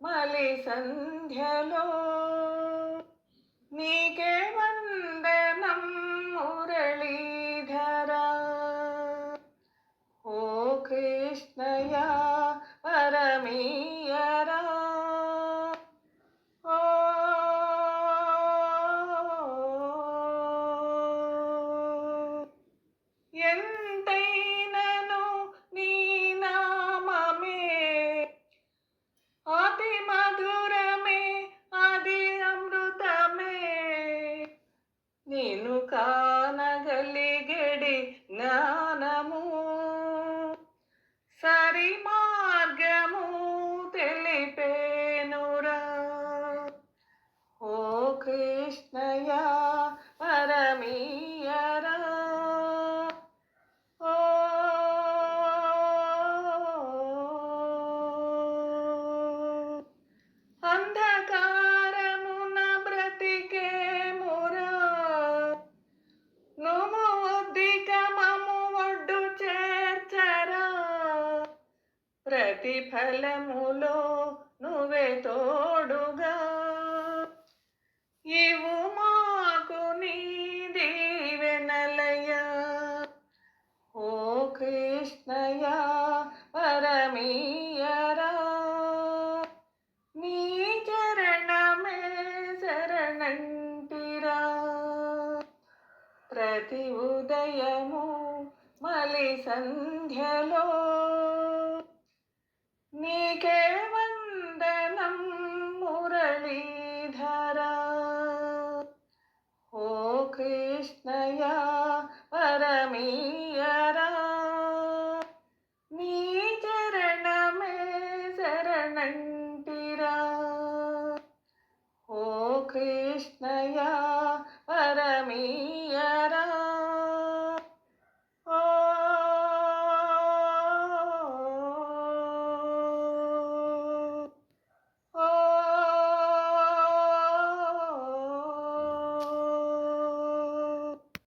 మలి సంధ్యలో నీకే వందనం మురళీధరా ఓ కృష్ణయ పరమీయరా నేను కానగలిగడి జ్ఞానము. సరి మార్గము తెలిపేనురా. ఓ కృష్ణయ ప్రతిఫలములో నువ్వే తోడుగా. ఇవు మాకు నీ దీవెనలయ. ఓ కృష్ణయ పరమీయరా. నీ చరణమే శరణంటిరా. ప్రతి ఉదయము మలి సంధ్యలో నీకే వందనం మురళీధర ఓ కృష్ణయా పరమీ